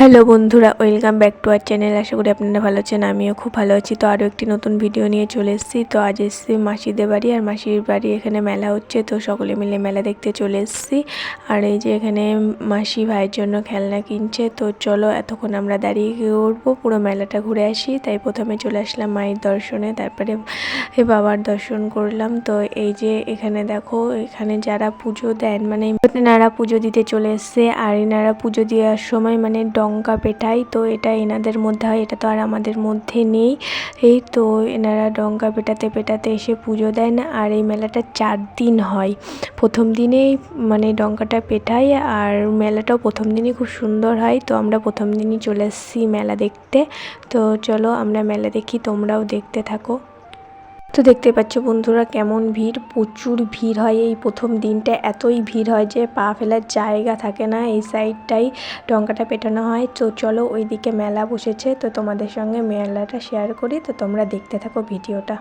Hello বন্ধুরা, welcome back to our channel. আশা করি আপনারা ভালো আছেন, আমিও খুব ভালো আছি। তো আরও একটি নতুন ভিডিও নিয়ে চলে এসেছি। তো আজ এসেছি মাসিদের বাড়ি আর মাসির বাড়ি এখানে মেলা হচ্ছে। তো সকলে মিলে মেলা দেখতে চলে এসেছি। আর এই যে এখানে মাসি ভাইয়ের জন্য খেলনা কিনছে। তো চলো এতক্ষণ আমরা দাঁড়িয়ে উঠবো পুরো মেলাটা ঘুরে আসি। তাই প্রথমে চলে আসলাম মায়ের দর্শনে। তারপরে বাবার দর্শন করলাম। তো এই যে এখানে দেখো, এখানে যারা পুজো দেন মানে এনারা পুজো দিতে চলে এসছে। আর এনারা পুজো দেওয়ার সময় মানে ডঙ্কা পেটায় তো এটা এনাদের মধ্যে হয়, এটা তো আর আমাদের মধ্যে নেই। এই তো এনারা ডঙ্কা পেটাতে পেটাতে এসে পুজো দেন, আর এই মেলাটা চার দিন হয়। প্রথম দিনেই মানে ডঙ্কাটা পেটায় আর মেলাটাও প্রথম দিনই খুব সুন্দর হয়। তো আমরা প্রথম দিনই চলে এসেছি মেলা দেখতে। তো চলো আমরা মেলা দেখি, তোমরাও দেখতে থাকো। তো দেখতে পাচ্ছ বন্ধুরা কেমন ভিড়, প্রচুর ভিড় হয় এই প্রথম দিনটা। এতই ভিড় হয় যে পা ফেলার জায়গা থাকে না এই সাইডটাই ডঙ্কাটা পেটানো হয়। তো চলো ওইদিকে মেলা বসেছে। তো তোমাদের সঙ্গে মেলাটা শেয়ার করি। তো তোমরা দেখতে থাকো ভিডিওটা।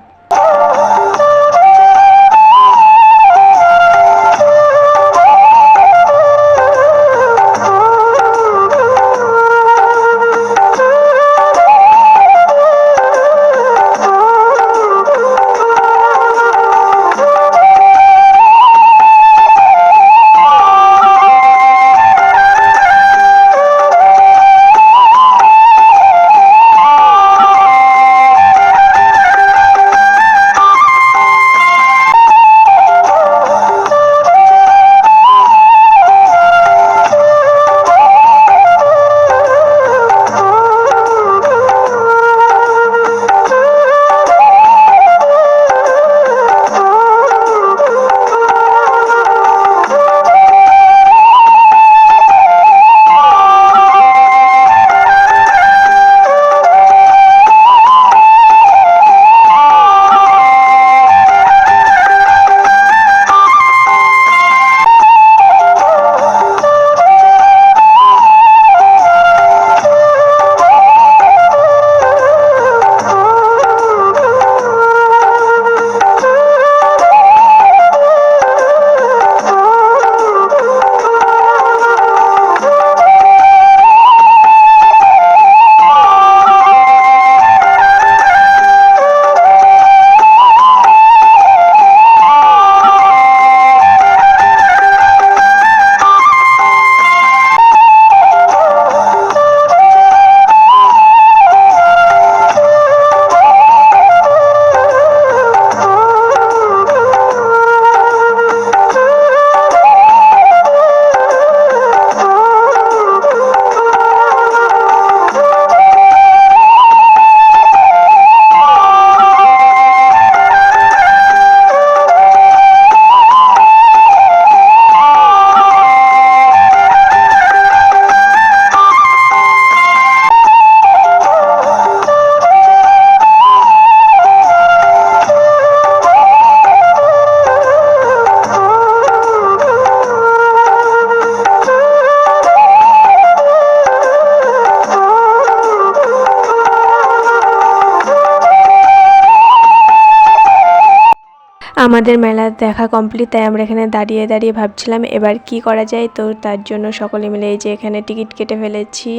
আমাদের মেলা দেখা কমপ্লিট তাই আমরা এখানে দাঁড়িয়ে দাঁড়িয়ে ভাবছিলাম এবার কি করা যায়। তো তার জন্য সকলে মিলে এই যে এখানে টিকিট কেটে ফেলেছি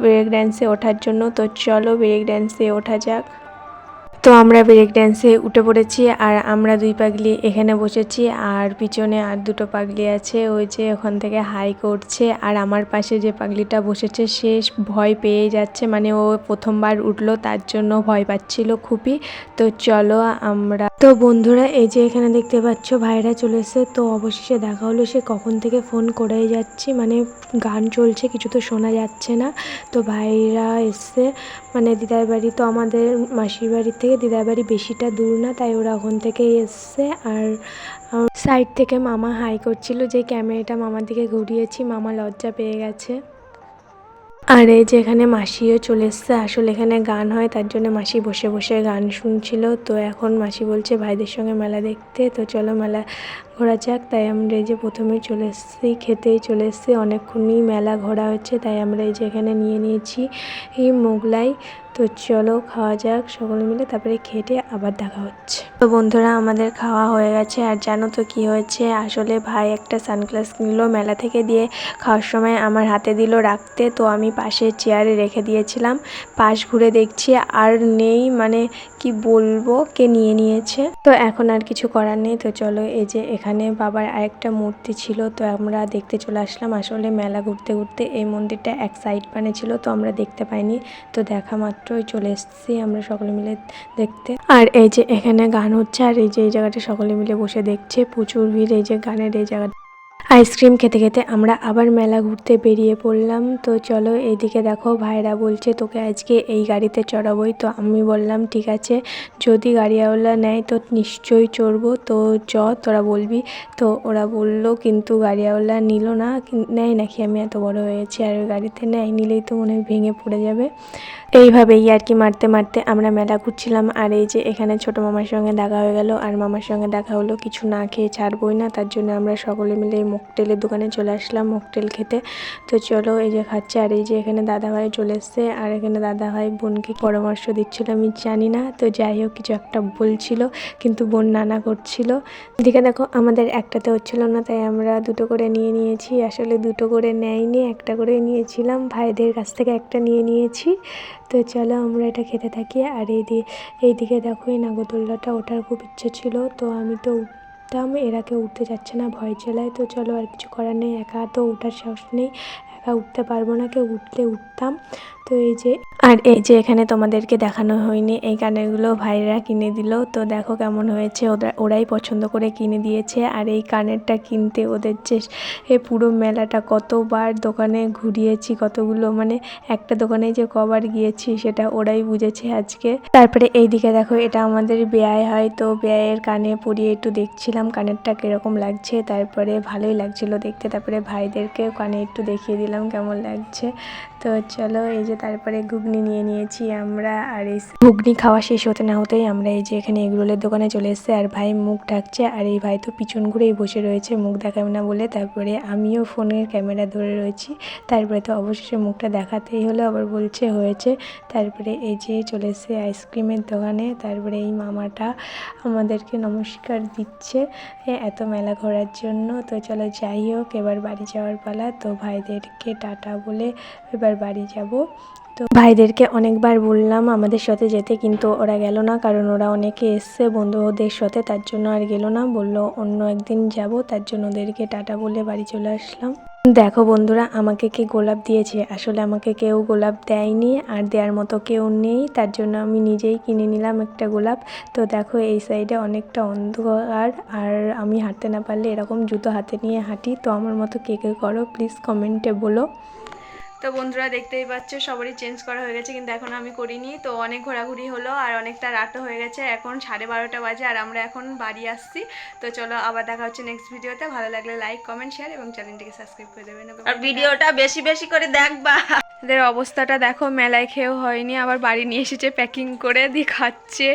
ব্রেক ড্যান্সে ওঠার জন্য। তো চলো ব্রেক ড্যান্সে ওঠা যাক। তো আমরা ব্রেক ড্যান্সে উঠে পড়েছি আর আমরা দুই পাগলি এখানে বসেছি আর পিছনে আর দুটো পাগলি আছে। ওই যে ওখান থেকে হাই করছে আর আমার পাশে যে পাগলিটা বসেছে সে ভয় পেয়ে যাচ্ছে। মানে ও প্রথমবার উঠল, তার জন্য ভয় পাচ্ছিল খুবই। তো চলো আমরা তো বন্ধুরা, এই যে এখানে দেখতে পাচ্ছ ভাইরা চলে এসে তো অবশেষে দেখা হলো সে কখন থেকে ফোন করেই যাচ্ছি। মানে গান চলছে, কিছু তো শোনা যাচ্ছে না। তো ভাইরা এসছে। মানে দিদার বাড়ি তো আমাদের মাসির বাড়ি থেকে দিদার বাড়ি বেশিটা দূর না, তাই ওরা ওখান থেকেই এসছে। আর সাইড থেকে মামা হাই করছিল যে ক্যামেরাটা মামার দিকে ঘুরিয়েছি, মামা লজ্জা পেয়ে গেছে। আর এই যে এখানে মাসিও চলে এসছে, আসলে এখানে গান হয়, তার জন্য মাসি বসে বসে গান শুনছিল। তো এখন মাসি বলছে, ভাইদের সঙ্গে মেলা দেখতে। তো চলো মেলা ঘোরা যাক। তাই আমরা এই যে প্রথমে চলে এসেছি, খেতেই চলে এসেছি। অনেকক্ষণই মেলা ঘোরা হচ্ছে, তাই আমরা এই যে এখানে নিয়ে নিয়েছি এই মোগলাই। তো চলো খাওয়া যাক, সকলে মিলে তারপরে খেটে আবার দেখা হচ্ছে। তো বন্ধুরা, আমাদের খাওয়া হয়ে গেছে। আর জানো তো কি হয়েছে? আসলে ভাই একটা সানগ্লাস কিনলো মেলা থেকে দিয়ে খাওয়ার সময় আমার হাতে দিল রাখতে। তো আমি পাশে চেয়ারে রেখে দিয়েছিলাম। পাশ ঘুরে দেখছি আর নেই মানে কি বলব, কে নিয়ে নিয়েছে? তো এখন আর কিছু করার নেই। তো চলো, এই যে এখানে বাবার আরেকটা মূর্তি ছিল, তো আমরা দেখতে চলে আসলাম। আসলে মেলা ঘুরতে ঘুরতে এই মন্দিরটা এক সাইড পানে ছিল, তো আমরা দেখতে পাইনি। তো দেখা মাত্রই চলে এসেছি আমরা সকলে মিলে দেখতে। আর এই যে এখানে গান হচ্ছে, আর এই যে এই জায়গাটা সকলে মিলে বসে দেখছে, প্রচুর ভিড়, এই যে গানের এই জায়গাটা। আইসক্রিম খেতে খেতে আমরা আবার মেলা ঘুরতে বেরিয়ে পড়লাম। তো চলো এইদিকে দেখো, ভাইরা বলছে, তোকে আজকে এই গাড়িতে চড়াবোই। তো আমি বললাম, ঠিক আছে, যদি গাড়িওয়ালা নেয় তো নিশ্চয়ই চড়বো। তো চ, তোরা বলবি। তো ওরা বলল, কিন্তু গাড়িওয়ালা নিল না। নেয় নাকি? আমি এত বড় হয়েছি, আর ওই গাড়িতে নেয়, নিলেই তো মনে ভেঙে পড়ে যাবে। এইভাবেই আর কি মারতে মারতে আমরা মেলা ঘুরছিলাম। আর এই যে এখানে ছোট মামার সঙ্গে দেখা হয়ে গেল, আর মামার সঙ্গে দেখা হলো, কিছু না খেয়ে ছাড়বই না, তার জন্য আমরা সকলে মিলে মকটেলের দোকানে চলে আসলাম মকটেল খেতে। তো চলো এই যে খাচ্ছে, আর এই যে এখানে দাদা ভাই চলে এসছে, আর এখানে দাদা ভাই বোনকে পরামর্শ দিচ্ছিল আমি জানি না। তো যাই হোক, কিছু একটা বলছিল, কিন্তু বোন নানা করছিল। এদিকে দেখো, আমাদের একটাতে হচ্ছিল না, তাই আমরা দুটো করে নিয়ে নিয়েছি। আসলে দুটো করে নেয়নি, একটা করে নিয়েছিলাম। ভাইদের কাছ থেকে একটা নিয়ে নিয়েছি। তো চলো আমরা এটা খেতে থাকি। আর এই দিয়ে এইদিকে দেখো এই নাগরদোল্লাটা ওঠার খুব ইচ্ছে ছিল। তো আমি তো উঠতাম এরা কেউ উঠতে যাচ্ছে না, ভয় চেলায়। তো চলো আর কিছু করার নেই, একা তো ওঠার সাহস নেই, একা উঠতে পারব না, কেউ উঠলে উঠতাম। তো এই যে, আর এই যে এখানে তোমাদেরকে দেখানো হয়নি, এই কানেরগুলো ভাইরা কিনে দিল। তো দেখো কেমন হয়েছে, ওরা, ওরাই পছন্দ করে কিনে দিয়েছে। আর এই কানেরটা কিনতে ওদের যে এ পুরো মেলাটা, কতবার দোকানে ঘুরিয়েছি, কতগুলো মানে একটা দোকানে যে কবার গিয়েছি, সেটা ওরাই বুঝেছে আজকে। তারপরে এইদিকে দেখো, এটা আমাদের বেয়াই হয়। তো বেয়াইয়ের কানে পরিয়ে একটু দেখছিলাম কানেরটা কীরকম লাগছে। তারপরে ভালোই লাগছিল দেখতে। তারপরে ভাইদেরকে কানে একটু দেখিয়ে দিলাম কেমন লাগছে। তো চলো এই যে তারপরে ঘুগনি নিয়ে নিয়েছি আমরা, আর এই ঘুগনি খাওয়া শেষ হতে না হতেই আমরা এই যে এখানে এগরোলের দোকানে চলে এসেছি, আর ভাই মুখ ঢাকছে, আর এই ভাই তো পিছন ঘুরেই বসে রয়েছে মুখ দেখাবে না বলে। তারপরে আমিও ফোনের ক্যামেরা ধরে রয়েছি, তারপরে তো অবশেষে মুখটা দেখাতেই হলো, আবার বলছে হয়েছে। তারপরে এই যে চলে এসেছে আইসক্রিমের দোকানে, তারপরে এই মামাটা আমাদেরকে নমস্কার দিচ্ছে এত মেলা ঘোরার জন্য। তো চলো যাই হোক, এবার বাড়ি যাওয়ার পালা। তো ভাইদেরকে টাটা বলে এবার বাড়ি যাব। তো ভাইদেরকে অনেকবার বললাম আমাদের সাথে যেতে, কিন্তু ওরা গেল না, কারণ ওরা অনেকে এসছে বন্ধুদের সাথে, তার জন্য আর গেল না। বলল, অন্য একদিন যাব, তার জন্য ওদেরকে টাটা বলে বাড়ি চলে আসলাম। দেখো বন্ধুরা, আমাকে কে গোলাপ দিয়েছে? আসলে আমাকে কেউ গোলাপ দেয়নি, আর দেওয়ার মতো কেউ নেই। তার জন্য আমি নিজেই কিনে নিলাম একটা গোলাপ। তো দেখো, এই সাইডে অনেকটা অন্ধকার, আর আমি হাঁটতে না পারলে এরকম জুতো হাতে নিয়ে হাঁটি। তো আমার মতো কে কে করো প্লিজ কমেন্টে বলো। তো বন্ধুরা দেখতেই পাচ্ছ সবারই চেঞ্জ করা হয়ে গেছে কিন্তু এখন আমি করিনি। তো অনেক ঘোরাঘুরি হলো আর অনেকটা রাতও হয়ে গেছে এখন সাড়ে বারোটা বাজে আর আমরা এখন বাড়ি আসছি। তো চলো আবার দেখা হচ্ছে নেক্সট ভিডিওতে ভালো লাগলে লাইক কমেন্ট শেয়ার এবং চ্যানেলটিকে সাবস্ক্রাইব করে দেবেন আর ভিডিওটা বেশি বেশি করে দেখবা। এদের অবস্থাটা দেখো মেলায় খেয়েও হয়নি আবার বাড়ি নিয়ে এসেছে প্যাকিং করে দিয়ে খাচ্ছে।